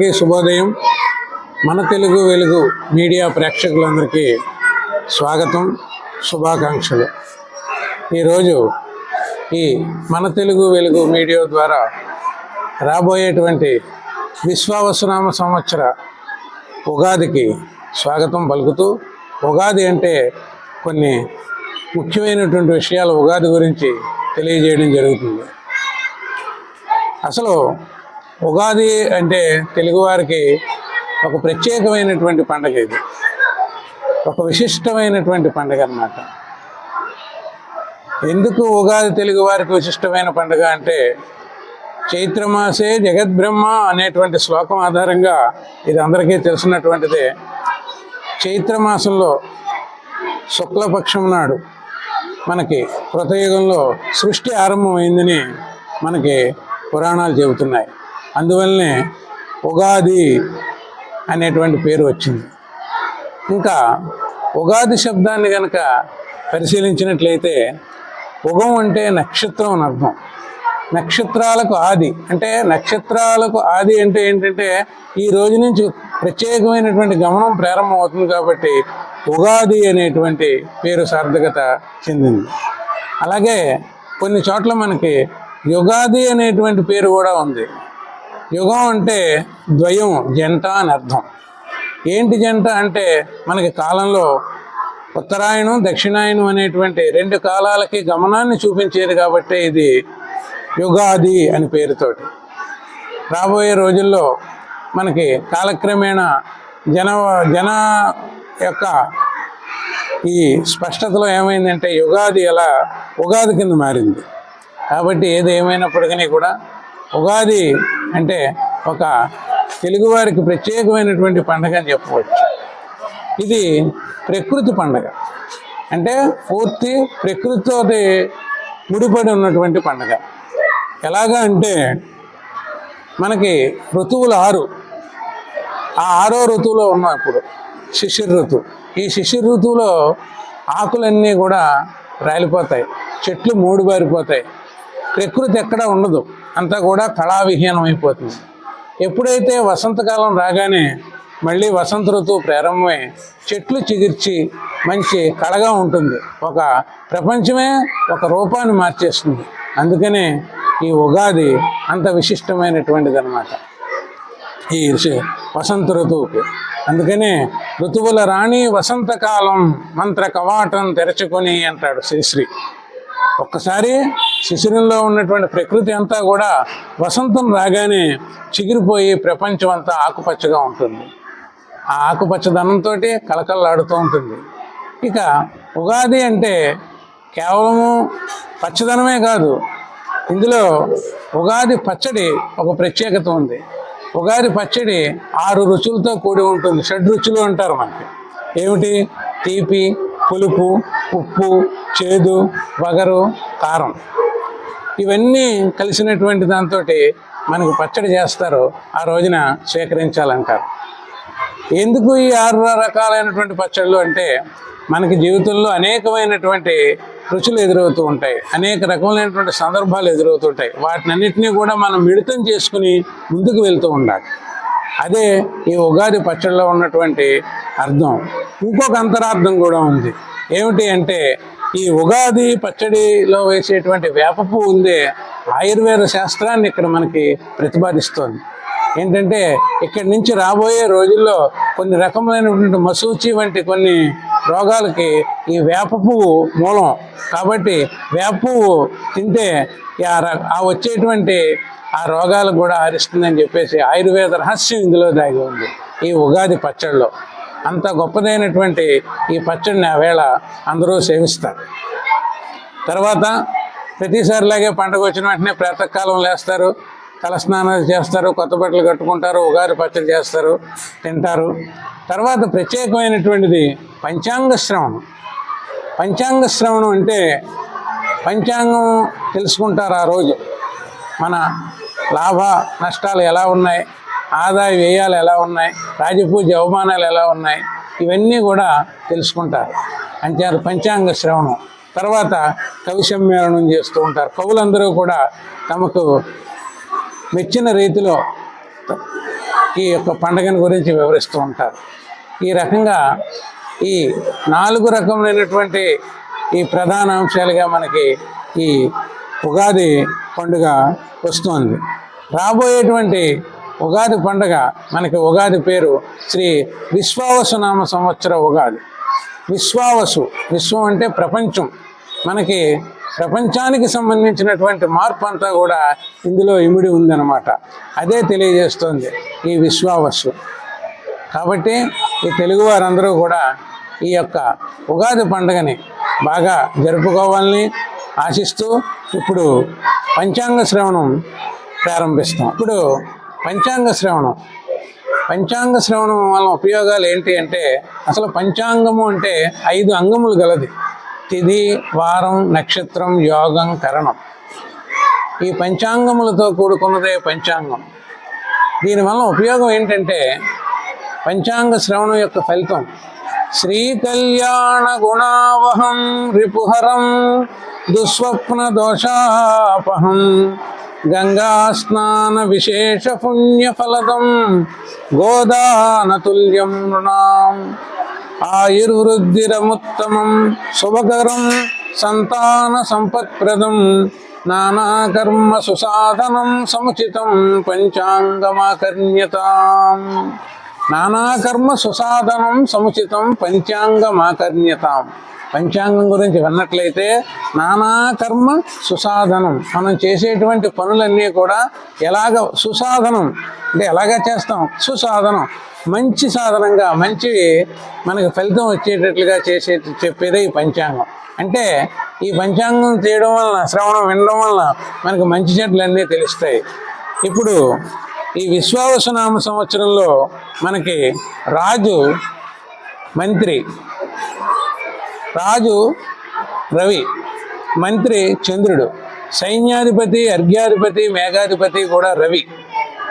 అందరికీ శుభోదయం. మన తెలుగు వెలుగు మీడియా ప్రేక్షకులందరికీ స్వాగతం శుభాకాంక్షలు. ఈరోజు ఈ మన తెలుగు వెలుగు మీడియా ద్వారా రాబోయేటువంటి విశ్వావసనామ సంవత్సర ఉగాదికి స్వాగతం పలుకుతూ ఉగాది అంటే కొన్ని ముఖ్యమైనటువంటి విషయాలు ఉగాది గురించి తెలియజేయడం జరుగుతుంది. అసలు ఉగాది అంటే తెలుగువారికి ఒక ప్రత్యేకమైనటువంటి పండగ ఇది. ఒక విశిష్టమైనటువంటి పండగ అన్నమాట. ఎందుకు ఉగాది తెలుగువారికి విశిష్టమైన పండుగ అంటే చైత్రమాసే జగద్బ్రహ్మ అనేటువంటి శ్లోకం ఆధారంగా ఇది అందరికీ తెలిసినటువంటిదే. చైత్రమాసంలో శుక్లపక్షం నాడు మనకి కృతయుగంలో సృష్టి ఆరంభమైందని మనకి పురాణాలు చెబుతున్నాయి. అందువల్లనే ఉగాది అనేటువంటి పేరు వచ్చింది. ఇంకా ఉగాది శబ్దాన్ని కనుక పరిశీలించినట్లయితే ఉగం అంటే నక్షత్రం అని అర్థం. నక్షత్రాలకు ఆది. అంటే నక్షత్రాలకు ఆది అంటే ఏంటంటే ఈ రోజు నుంచి ప్రత్యేకమైనటువంటి గమనం ప్రారంభం అవుతుంది కాబట్టి ఉగాది అనేటువంటి పేరు సార్థకత చెందింది. అలాగే కొన్ని చోట్ల మనకి యుగాది అనేటువంటి పేరు కూడా ఉంది. యుగం అంటే ద్వయం జంట అని అర్థం. ఏంటి జంట అంటే మనకి కాలంలో ఉత్తరాయణం దక్షిణాయనం అనేటువంటి రెండు కాలాలకి గమనాన్ని చూపించేది కాబట్టి ఇది యుగాది అని పేరుతోటి. రాబోయే రోజుల్లో మనకి కాలక్రమేణా జన జన యొక్క ఈ స్పష్టతలో ఏమైందంటే యుగాది ఎలా ఉగాది కింద మారింది. కాబట్టి ఏది ఏమైనప్పటికీ కూడా ఉగాది అంటే ఒక తెలుగువారికి ప్రత్యేకమైనటువంటి పండగ అని చెప్పవచ్చు. ఇది ప్రకృతి పండగ. అంటే పూర్తి ప్రకృతితో ముడిపడి ఉన్నటువంటి పండగ. ఎలాగా అంటే మనకి ఋతువులు ఆరు. ఆ ఆరో ఋతువులో ఉన్నాం ఇప్పుడు. ఋతువు ఈ శిశిర్ ఋతువులో ఆకులన్నీ కూడా రాలిపోతాయి. చెట్లు మూడు బారిపోతాయి. ప్రకృతి ఎక్కడ ఉండదు. అంతా కూడా కళావిహీనం అయిపోతుంది. ఎప్పుడైతే వసంతకాలం రాగానే మళ్ళీ వసంత ఋతువు ప్రారంభమై చెట్లు చిగిర్చి మంచి కళగా ఉంటుంది. ఒక ప్రపంచమే ఒక రూపాన్ని మార్చేస్తుంది. అందుకనే ఈ ఉగాది అంత విశిష్టమైనటువంటిది అనమాట ఈ వసంత ఋతువుకి. అందుకనే ఋతువుల రాణి వసంతకాలం మంత్ర కవాటం తెరచుకొని అంటాడు శ్రీశ్రీ. ఒక్కసారి శిశిరంలో ఉన్నటువంటి ప్రకృతి అంతా కూడా వసంతం రాగానే చిగిరిపోయి ప్రపంచం అంతా ఆకుపచ్చగా ఉంటుంది. ఆ ఆకుపచ్చదనంతో కలకల్లాడుతూ ఉంటుంది. ఇక ఉగాది అంటే కేవలము పచ్చదనమే కాదు ఇందులో ఉగాది పచ్చడి ఒక ప్రత్యేకత ఉంది. ఉగాది పచ్చడి ఆరు రుచులతో కూడి ఉంటుంది. షడ్ రుచులు అంటారు మనకి. ఏమిటి? తీపి పులుపు ఉప్పు చేదు వగరు కారం. ఇవన్నీ కలిసినటువంటి దాంతో మనకు పచ్చడి చేస్తారు ఆ రోజున స్వీకరించాలంటారు. ఎందుకు ఈ ఆరు రకాలైనటువంటి పచ్చళ్ళు అంటే మనకి జీవితంలో అనేకమైనటువంటి రుచులు ఎదురవుతూ ఉంటాయి అనేక రకములైనటువంటి సందర్భాలు ఎదురవుతుంటాయి వాటిని అన్నింటినీ కూడా మనం మిళితం చేసుకుని ముందుకు వెళ్తూ ఉండాలి. అదే ఈ ఉగాది పచ్చడిలో ఉన్నటువంటి అర్థం. ఇంకొక అంతరార్థం కూడా ఉంది. ఏమిటి అంటే ఈ ఉగాది పచ్చడిలో వేసేటువంటి వేప పువ్వు ఉందే ఆయుర్వేద శాస్త్రాన్ని ఇక్కడ మనకి ప్రతిపాదిస్తోంది. ఏంటంటే ఇక్కడి నుంచి రాబోయే రోజుల్లో కొన్ని రకములైనటువంటి మసూచి వంటి కొన్ని రోగాలకి ఈ వేప పువ్వు మూలం. కాబట్టి వేప పువ్వు తింటే ఆ ర- ఆ వచ్చేటువంటి ఆ రోగాలకు కూడా హరిస్తుందని చెప్పేసి ఆయుర్వేద రహస్యం ఇందులో దాగి ఉంది ఈ ఉగాది పచ్చడిలో. అంత గొప్పదైనటువంటి ఈ పచ్చడిని ఆ వేళ అందరూ సేవిస్తారు. తర్వాత ప్రతిసారిలాగే పండుగ వచ్చిన వెంటనే ప్రాతకాలం లేస్తారు తలస్నానాలు చేస్తారు కొత్త బట్టలు కట్టుకుంటారు ఉగాది పచ్చడి చేస్తారు తింటారు. తర్వాత ప్రత్యేకమైనటువంటిది పంచాంగ శ్రవణం. పంచాంగ శ్రవణం అంటే పంచాంగం తెలుసుకుంటారు ఆ రోజు. మన లాభ నష్టాలు ఎలా ఉన్నాయి ఆదాయ వ్యయాలు ఎలా ఉన్నాయి రాజపూజ అవమానాలు ఎలా ఉన్నాయి ఇవన్నీ కూడా తెలుసుకుంటారు. అంచారు పంచాంగ శ్రవణం. తర్వాత కవి సమ్మేళనం చేస్తూ ఉంటారు. కవులందరూ కూడా తమకు మెచ్చిన రీతిలో ఈ యొక్క పండుగను గురించి వివరిస్తూ ఉంటారు. ఈ రకంగా ఈ నాలుగు రకములైనటువంటి ఈ ప్రధాన అంశాలుగా మనకి ఈ ఉగాది పండుగ వస్తుంది. రాబోయేటువంటి ఉగాది పండుగ మనకి ఉగాది పేరు శ్రీ విశ్వావసునామ సంవత్సర ఉగాది. విశ్వావసు విశ్వం అంటే ప్రపంచం. మనకి ప్రపంచానికి సంబంధించినటువంటి మార్పు అంతా కూడా ఇందులో ఇమిడి ఉందన్నమాట. అదే తెలియజేస్తుంది ఈ విశ్వావసు. కాబట్టి ఈ తెలుగు వారందరూ కూడా ఈ యొక్క ఉగాది పండుగని బాగా జరుపుకోవాలని ఆశిస్తూ ఇప్పుడు పంచాంగ శ్రవణం ప్రారంభిస్తాం. ఇప్పుడు పంచాంగ శ్రవణం. పంచాంగ శ్రవణం వల్ల ఉపయోగాలు ఏంటి అంటే అసలు పంచాంగము అంటే ఐదు అంగములు గలది. తిథి వారం నక్షత్రం యోగం కరణం. ఈ పంచాంగములతో కూడుకున్నదే పంచాంగం. దీనివల్ల ఉపయోగం ఏంటంటే పంచాంగ శ్రవణం యొక్క ఫలితం శ్రీ కళ్యాణ గుణావహం రిపుహరం దుస్వప్న దోషాపహం గంగా స్నాన విశేష పుణ్యఫలదం గోదాన తుల్యం నృణాం. ఆయుర్వృద్ధిరముత్తమం శుభకరం సంతాన సంపత్ప్రదం నానాకర్మ సుసాధనం సముచితం పంచాంగమాకర్ణ్యతాం. నానాకర్మ సుసాధనం సముచితం పంచాంగమాకర్ణ్యతాం. పంచాంగం గురించి విన్నట్లయితే నానాకర్మ సుసాధనం. మనం చేసేటువంటి పనులన్నీ కూడా ఎలాగ సుసాధనం? అంటే ఎలాగ చేస్తాం? సుసాధనం. మంచి సాధనంగా మంచి మనకి ఫలితం వచ్చేటట్లుగా చేసే చెప్పేదే ఈ పంచాంగం. అంటే ఈ పంచాంగం చేయడం వలన శ్రవణం వినడం వలన మనకి మంచి చెట్లన్నీ తెలుస్తాయి. ఇప్పుడు ఈ విశ్వావసనామ సంవత్సరంలో మనకి రాజు మంత్రి రాజు రవి మంత్రి చంద్రుడు. సైన్యాధిపతి అర్ఘ్యాధిపతి మేఘాధిపతి కూడా రవి.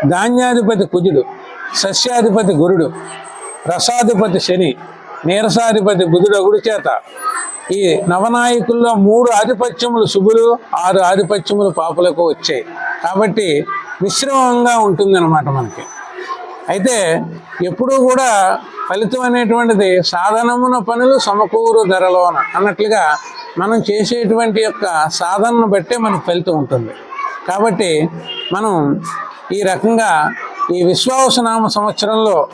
ధాన్యాధిపతి కుజుడు. సస్యాధిపతి గురుడు. రసాధిపతి శని. నీరసాధిపతి బుధుడగుడు చేత. ఈ నవనాయకుల్లో మూడు ఆధిపత్యములు శుభులు ఆరు ఆధిపత్యములు పాపులకు వచ్చాయి. కాబట్టి మిశ్రమంగా ఉంటుందన్నమాట మనకి. అయితే ఎప్పుడూ కూడా ఫలితం అనేటువంటిది సాధనమున పనులు సమకూరు ధరలోన అన్నట్లుగా మనం చేసేటువంటి యొక్క సాధనను బట్టే మనకు ఫలితం ఉంటుంది. కాబట్టి మనం ఈ రకంగా ఈ విశ్వావసనామ సంవత్సరంలో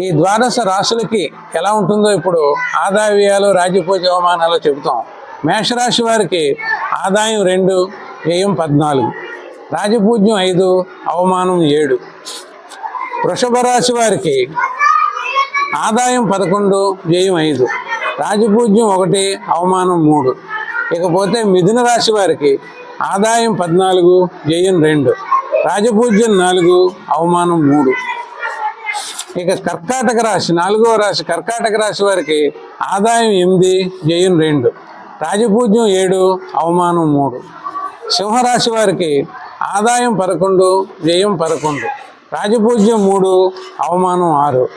ఈ ద్వాదశ రాశులకి ఎలా ఉంటుందో ఇప్పుడు ఆదాయ వ్యయాలు రాజ్యపూజ అవమానాలు చెబుతాం. మేషరాశి వారికి ఆదాయం రెండు వ్యయం పద్నాలుగు. రాజపూజ్యం ఐదు అవమానం ఏడు. వృషభ రాశి వారికి ఆదాయం పదకొండు వ్యయం ఐదు. రాజపూజ్యం ఒకటి అవమానం మూడు. ఇకపోతే మిథున రాశి వారికి ఆదాయం పద్నాలుగు జయం రెండు. రాజపూజ్యం నాలుగు అవమానం మూడు. ఇక కర్కాటక రాశి నాలుగవ రాశి కర్కాటక రాశి వారికి ఆదాయం ఎనిమిది జయం రెండు. రాజపూజ్యం ఏడు అవమానం మూడు. సింహరాశి వారికి ఆదాయం పదకొండు వ్యయం పదకొండు. రాజపూజ్యం మూడు అవమానం ఆరు.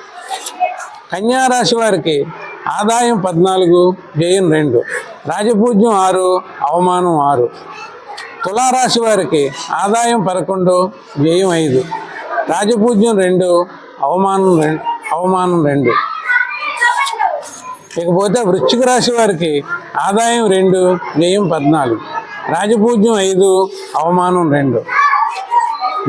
కన్యారాశి వారికి ఆదాయం పద్నాలుగు వ్యయం రెండు. రాజపూజ్యం ఆరు అవమానం ఆరు. తులారాశి వారికి ఆదాయం పదకొండు వ్యయం ఐదు. రాజపూజ్యం రెండు అవమానం రెండు అవమానం రెండు. ఇకపోతే వృశ్చిక రాశి వారికి ఆదాయం రెండు వ్యయం పద్నాలుగు. రాజపూజ్యం ఐదు అవమానం రెండు.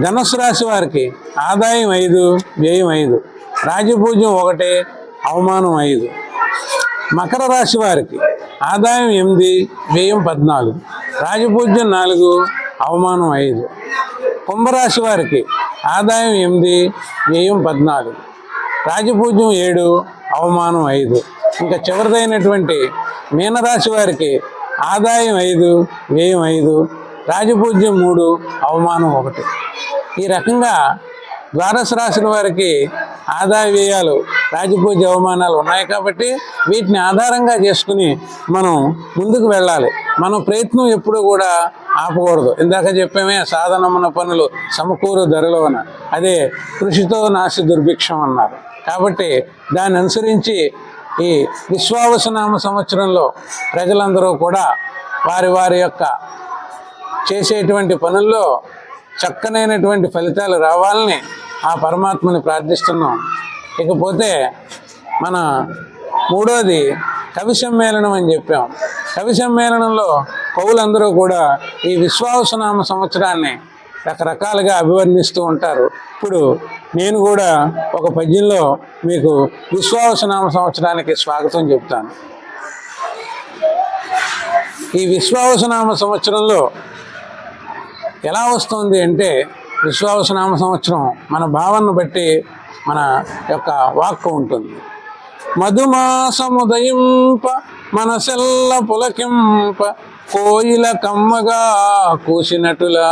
ధనుసు రాశి వారికి ఆదాయం ఐదు వ్యయం ఐదు. రాజపూజ్యం ఒకటి అవమానం ఐదు. మకర రాశి వారికి ఆదాయం ఎనిమిది వ్యయం పద్నాలుగు రాజపూజ్యం నాలుగు అవమానం ఐదు. కుంభరాశి వారికి ఆదాయం ఎనిమిది వ్యయం పద్నాలుగు రాజపూజ్యం ఏడు అవమానం ఐదు. ఇంకా చివరిదైనటువంటి మీనరాశి వారికి ఆదాయం ఐదు వ్యయం ఐదు రాజపూజ్యం మూడు అవమానం ఒకటి. ఈ రకంగా ద్వాదశ రాశుల వారికి ఆదాయ వ్యయాలు రాజపూజ అవమానాలు ఉన్నాయి కాబట్టి వీటిని ఆధారంగా చేసుకుని మనం ముందుకు వెళ్ళాలి. మన ప్రయత్నం ఎప్పుడు కూడా ఆపకూడదు. ఇందాక చెప్పామే సాధనమున పనులు సమకూరు ధరలోన అదే కృషితో నాసి దుర్భిక్షం అన్నారు. కాబట్టి దాన్ని అనుసరించి ఈ విశ్వావసనామ సంవత్సరంలో ప్రజలందరూ కూడా వారి వారి యొక్క చేసేటువంటి పనుల్లో చక్కనైనటువంటి ఫలితాలు రావాలని ఆ పరమాత్మని ప్రార్థిస్తున్నాం. ఇకపోతే మన మూడోది కవి సమ్మేళనం అని చెప్పాం. కవి సమ్మేళనంలో కవులందరూ కూడా ఈ విశ్వాసనామ సంవత్సరాన్ని రకరకాలుగా అభివర్ణిస్తూ ఉంటారు. ఇప్పుడు నేను కూడా ఒక పద్యంలో మీకు విశ్వావసనామ సంవత్సరానికి స్వాగతం చెప్తాను. ఈ విశ్వావసనామ సంవత్సరంలో ఎలా వస్తుంది అంటే విశ్వావసనామ సంవత్సరం మన భావనను బట్టి మన యొక్క వాక్కు ఉంటుంది. మధుమాసముదయింప మనసెల్ల పులకింప కోయిల కమ్మగా కూసినటులా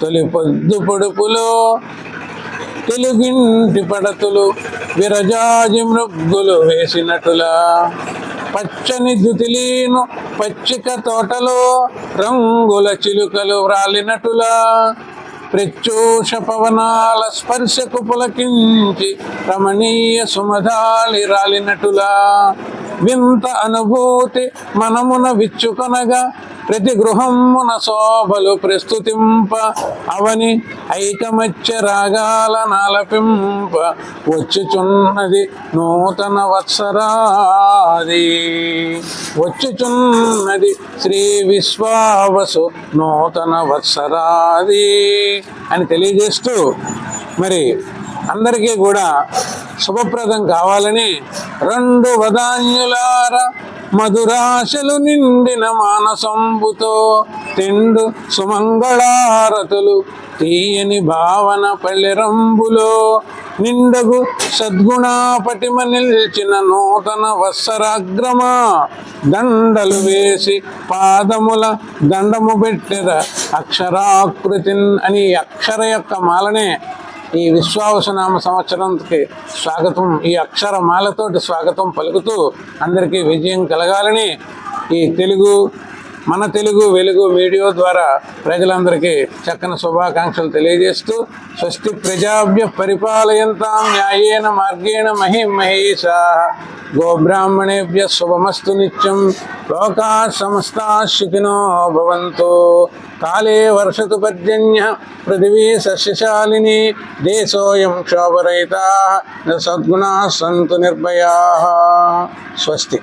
తొలి పొద్దు పొడుపులో తెలుగింటి పడతులు విరజాజి మృగ్గులు వేసినటులా పచ్చని దుతిలీను పచ్చిక తోటలో రంగుల చిలుకలు వ్రాలినటులా ప్రత్యూష పవనాల స్పర్శకు పులకించి రమణీయ సుమధాలి రాలినటులా. వింత అనుభూతి మనమున విచ్చుకొనగా ప్రతి గృహమున శోభలు ప్రస్తుతింప అవని ఐకమత్య రాగాల నాలపింప వచ్చుచున్నది నూతన వత్సరాది. వచ్చుచున్నది శ్రీ విశ్వావసు నూతన వత్సరాది అని తెలియజేస్తూ మరి అందరికీ కూడా శుభప్రదం కావాలని రెండు వదాన్యులార మధురాశలు నిండిన మానసంబుతో తిండు సుమంగళారతులు తీయని భావన పల్లెరంబులో నిండగు సద్గుణాపటిమ నిల్చిన నూతన వత్సరాగ్రమా దండలు వేసి పాదముల దండము పెట్టెద అక్షరాకృతిన్ అని అక్షర యొక్క మాలనే ఈ విశ్వావసనామ సంవత్సరంకి స్వాగతం ఈ అక్షరమాలతోటి స్వాగతం పలుకుతూ అందరికీ విజయం కలగాలని ఈ తెలుగు మన తెలుగు వెలుగు మీడియా ద్వారా ప్రజలందరికీ చక్కని శుభాకాంక్షలు తెలియజేస్తూ స్వస్తి ప్రజాభ్య పరిపాలయంతాం న్యాయేన మార్గేణ మహిం మహేషా గోబ్రాహ్మణేభ్య శుభమస్తు నిత్యం. లోకా సమస్తా సుఖినో భవంతు. కాలే వర్షతు పర్జన్య పృథివీ సస్యశాలిని. దేశోయం క్షోభరహిత. సద్గుణా సంతు నిర్భయా. స్వస్తి.